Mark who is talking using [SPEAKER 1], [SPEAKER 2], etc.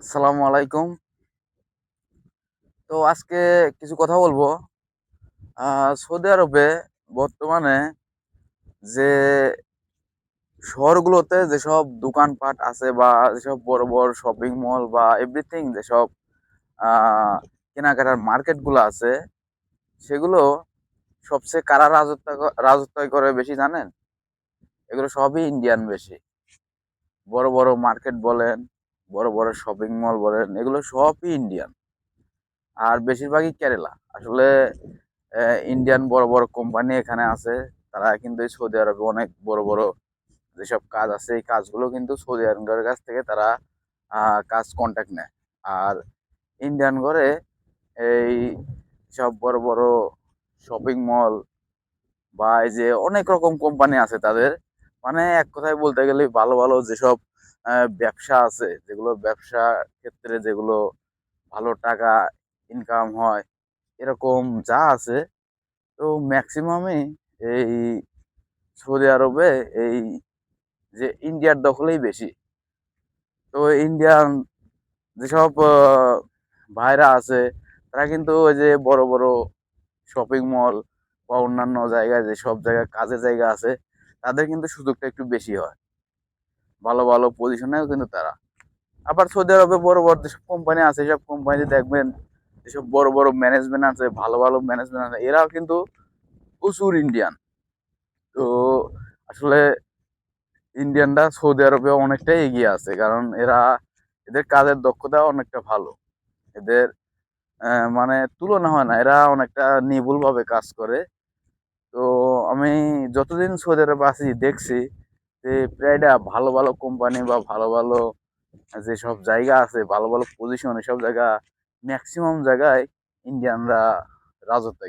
[SPEAKER 1] আসসালামু আলাইকুম। তো আজকে কিছু কথা বলব। সৌদি আরবে বর্তমানে যে শহরগুলোতে যেসব দোকানপাট আছে বা যেসব বড় বড় শপিং মল বা এভরিথিং যেসব কেনাকাটার মার্কেটগুলো আছে, সেগুলো সবচেয়ে কারা রাজত্ব রাজত্ব করে বেশি জানেন? এগুলো সবই ইন্ডিয়ান বেশি। বড় বড় মার্কেট বলেন বড় বড় শপিং মল বলেন, এগুলো সবই ইন্ডিয়ান আর বেশিরভাগই কেরালা আসলে ইন্ডিয়ান বড় বড় কোম্পানি এখানে আছে। তারা কিন্তু সৌদি আরবে অনেক বড় বড় যেসব কাজ আছে, এই কাজগুলো কিন্তু সৌদি আরবের কাছ থেকে তারা কাজ কন্ট্যাক্ট নেয়। আর ইন্ডিয়ান ঘরে এই সব বড় বড় শপিং মল বা এই যে অনেক রকম কোম্পানি আছে তাদের। মানে এক কথায় বলতে গেলে ভালো ভালো যেসব ব্যবসা আছে। যেগুলো ব্যবসা ক্ষেত্রে যেগুলো ভালো টাকা ইনকাম হয়, এরকম যা আছে। তো ম্যাক্সিমামই এই সৌদি আরবে এই যে ইন্ডিয়ার দখলেই বেশি। তো ইন্ডিয়ান যেসব ভাইরা আছে, তারা কিন্তু ওই যে বড় বড় শপিং মল বা অন্যান্য জায়গায়, যেসব জায়গায় কাজের জায়গা আছে, তাদের কিন্তু সুযোগটা একটু বেশি হয়। ভালো ভালো পজিশনেও কিন্তু তারা। আবার সৌদি আরবে বড় বড় যেসব কোম্পানি আছে, সব কোম্পানি দেখবেন যেসব বড় বড় ম্যানেজমেন্ট আছে, ভালো ভালো ম্যানেজমেন্ট আছে, এরাও কিন্তু প্রচুর ইন্ডিয়ান তো আসলে ইন্ডিয়ানরা সৌদি আরবে অনেকটাই এগিয়ে আছে, কারণ এরা এদের কাজের দক্ষতা অনেকটা ভালো। এদের মানে তুলনা হয় না, এরা অনেকটা নির্ভুল ভাবে কাজ করে। তো আমি যতদিন সৌদি আরবে আছি, দেখছি যে প্রায়টা ভালো ভালো কোম্পানি বা ভালো ভালো যেসব জায়গা আছে, ভালো ভালো পজিশন এসব জায়গা ম্যাক্সিমাম জায়গায় ইন্ডিয়ানরা রাজত্ব